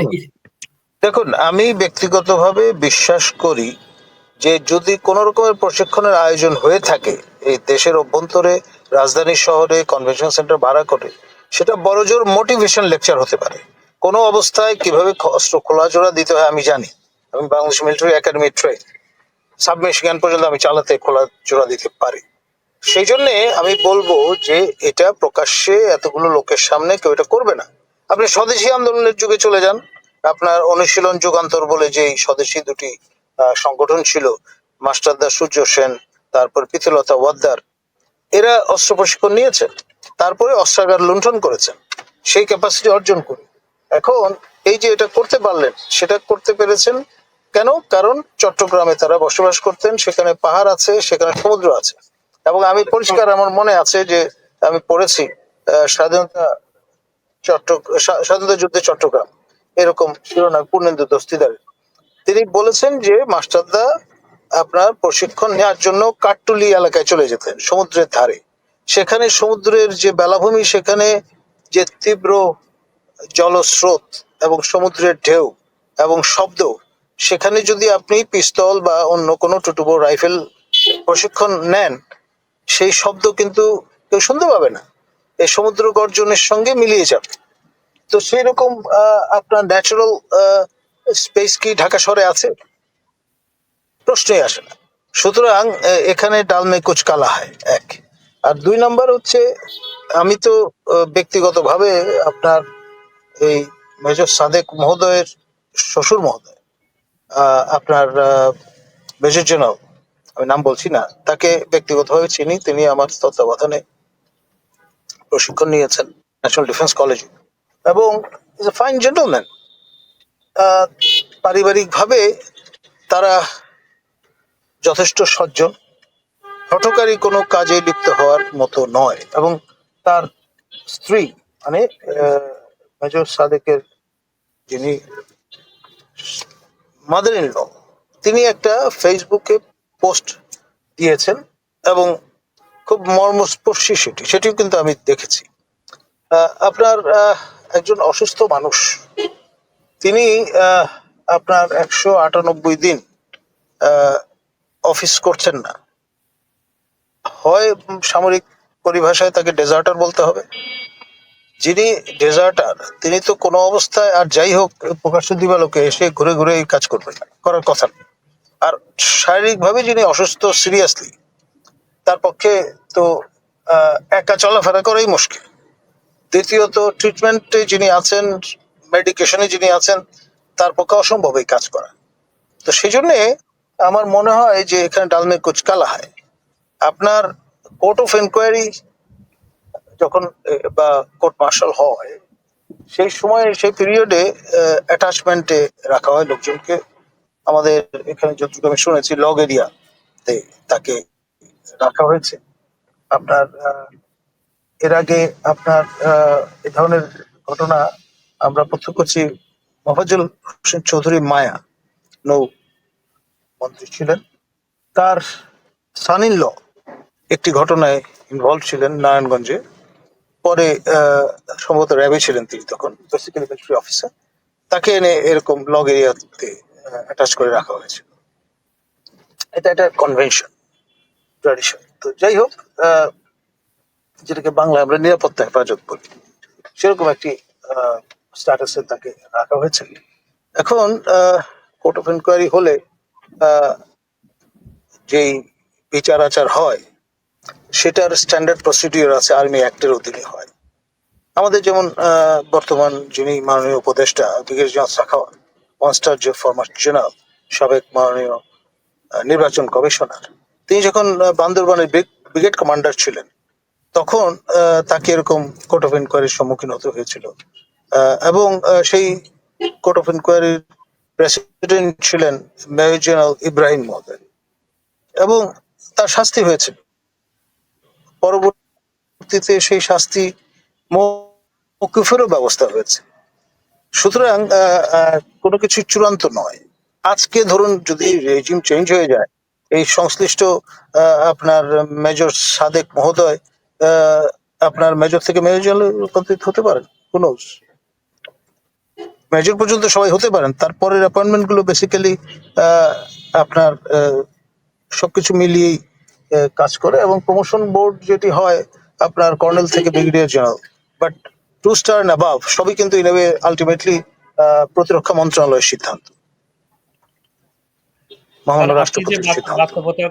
মানে দেখুন আমি ব্যক্তিগতভাবে বিশ্বাস করি যে যদি কোনো রকমের প্রশিক্ষণের আয়োজন হয়ে থাকে এই দেশের অভ্যন্তরে রাজধানী শহরে কনভেনশন সেন্টার ভাড়া করে সেটা বড়জোর মোটিভেশন লেকচার হতে পারে। কোনো অবস্থায় কীভাবে অস্ত্র খোলা জোড়া দিতে হয় আমি জানি। আমি Bangladesh military academy train submachine পর্যন্ত আমি চালাতে খোলা জোড়া দিতে পারি। সেই জন্যে আমি বলব যে এটা প্রকাশ্যে এতগুলো লোকের সামনে কেউ এটা করবে না। আপনি স্বদেশী আন্দোলনের যুগে চলে যান। আপনার অনুশীলন যুগান্তর বলে যে স্বদেশী দুটি সংগঠন ছিল মাস্টারদা সূর্য সেন, তারপর পিতলতা ওয়াদ্দার, এরা অস্ত্র প্রশিক্ষণ নিয়েছেন তারপরে অস্ত্রাগার লুণ্ঠন করেছেন সেই ক্যাপাসিটি অর্জন করে। এখন এই যে এটা করতে পারলেন, সেটা করতে পেরেছেন কেন? কারণ চট্টগ্রামে তারা বসবাস করতেন, সেখানে পাহাড় আছে, সেখানে সমুদ্র আছে। এবং আমি পরিষ্কার আমার মনে আছে যে আমি পড়েছি স্বাধীনতা স্বাধীনতা যুদ্ধে চট্টগ্রাম, এরকম শিরোনাম পূর্ণেন্দু দস্তিদারের। তিনি বলেছেন যে মাস্টারদা আপনার প্রশিক্ষণ নেওয়ার জন্য কাটটুলি এলাকায় চলে যেতেন, সমুদ্রের ধারে। সেখানে সমুদ্রের যে বেলাভূমি, সেখানে যে তীব্র জলস্রোত এবং সমুদ্রের ঢেউ এবং শব্দ, সেখানে যদি আপনি পিস্তল বা অন্য কোনো টুটুবো রাইফেল প্রশিক্ষণ নেন, সেই শব্দ কিন্তু কেউ শুনতে পাবে না। এই সমুদ্র গর্জনের সঙ্গে মিলিয়ে যাবে। তো সেই রকম আপনার ন্যাচারাল স্পেস কি ঢাকা শহরে আছে? প্রশ্নই আসে না। সুতরাং এখানে ডালমে কুচ কালা হয়, এক। আর দুই নাম্বার হচ্ছে, আমি তো ব্যক্তিগতভাবে আপনার এই মেজর সাদেক মহোদয়ের শ্বশুর মহোদয় আপনার মেজর জেনারেল, আমি নাম বলছি না, তাকে ব্যক্তিগতভাবে চিনি, তিনি আমার তত্ত্বাবধানে প্রশিক্ষণ নিয়েছেন ন্যাশনাল ডিফেন্স কলেজে এবং ইজ এ ফাইন জেন্টলম্যান পারিবারিকভাবে তারা যথেষ্ট সজ্জন। হঠকারী কোনো কাজে লিপ্ত হওয়ার মতো নয়। এবং তার স্ত্রী মানে মেজর সাদেকের যিনি মাদার ইন ল, তিনি একটা ফেসবুকে পোস্ট দিয়েছেন এবং খুব মর্মস্পর্শী সেটি। সেটিও কিন্তু আমি দেখেছি। আপনার একজন অসুস্থ মানুষ। তিনি আপনার একশো আটানব্বই দিন অফিস করছেন না। হয় সামরিক পরিভাষায় তাকে ডেজার্টার বলতে হবে। যিনি ডেজার্টার তিনি তো কোনো অবস্থায় আর যাই হোক প্রকাশ্য দিবালোকে এসে ঘুরে ঘুরে কাজ করবেন না। করার কথা আর শারীরিকভাবে যিনি অসুস্থ সিরিয়াসলি তার পক্ষে তো একা চলাফেরা করাই মুশকিল। দ্বিতীয়ত ট্রিটমেন্টে যিনি আছেন মেডিকেশনে যিনি আছেন, তার পক্ষে অসম্ভব এই কাজ করা। তো সেই জন্যে আমার মনে হয় যে এখানে ডালমে কুচকালা হয়। আপনার কোর্ট অফ এনকোয়ারি যখন বা কোর্ট মার্শাল হয়, সেই সময়, সেই পিরিয়ডে অ্যাটাচমেন্টে রাখা হয় লোকজনকে। আমাদের এখানে যতটুকু আমি শুনেছি লগ এরিয়াতে তাকে রাখা হয়েছে। আপনার এর আগে আপনার এ ধরনের ঘটনা আমরা প্রত্যক্ষ করছি মফাজুল হোসেন চৌধুরী মায়া নৌ মন্ত্রী ছিলেন। তার সান ল একটি ঘটনায় ইনভলভ ছিলেন নারায়ণগঞ্জে। পরে সম্ভবত র্যাবে ছিলেন তিনি তখন বেসিক্যালি মিলিটারি অফিসার তাকে এনে এরকম লগ এরিয়াতে অ্যাটাচ করে রাখা হয়েছিল। এটা একটা কনভেনশন ট্র্যাডিশন তো যাই হোক যেটাকে বাংলায় আমরা নিরাপত্তা হেফাজত বলি, সেরকম একটি স্ট্যাটাসে তাকে রাখা হয়েছে। এখন কোর্ট অফ এনকোয়ারি হলে যেই বিচার আচার হয়, সেটার স্ট্যান্ডার্ড প্রসিডিওর আছে আর্মি অ্যাক্টের অধীনে হয়। আমাদের যেমন বর্তমান যিনি মাননীয় উপদেষ্টা brigadier general Sakhawat one star যে ফরমার জেনারেল সাবেক মাননীয় নির্বাচন কমিশনার তিনি যখন বান্দরবানের ব্রিগেড কমান্ডার ছিলেন, তখন তাকে এরকম কোর্ট অফ ইনকোয়ারির সম্মুখীন হতে হয়েছিল। এবং সেই কোর্ট অফ ইনকোয়ারির প্রেসিডেন্ট ছিলেন মেজর জেনারেল ইব্রাহিম মহোদয় এবং তার শাস্তি হয়েছিল। পরবর্তীতে সেই শাস্তি মৌকুফেরও ব্যবস্থা হয়েছে। সুতরাং কোনো কিছু চূড়ান্ত নয়। আজকে ধরুন যদি রেজিম চেঞ্জ হয়ে যায় এই সংশ্লিষ্ট আপনার মেজর সাদেক মহোদয় আপনার মেজর থেকে মেজর রূপান্তরিত হতে পারেন কোন মেজর পর্যন্ত সবাই হতে পারেন। তারপরের অ্যাপয়েন্টমেন্টগুলো বেসিক্যালি আপনার সবকিছু মিলিয়েই কাজ করে এবং প্রমোশন বোর্ড যেটি হয়, আপনার কর্নেল থেকে brigadier general but two star and above সবই কিন্তু ইন আলটিমেটলি প্রতিরক্ষা মন্ত্রণালয়ের সিদ্ধান্ত। মহামান্য স্যার,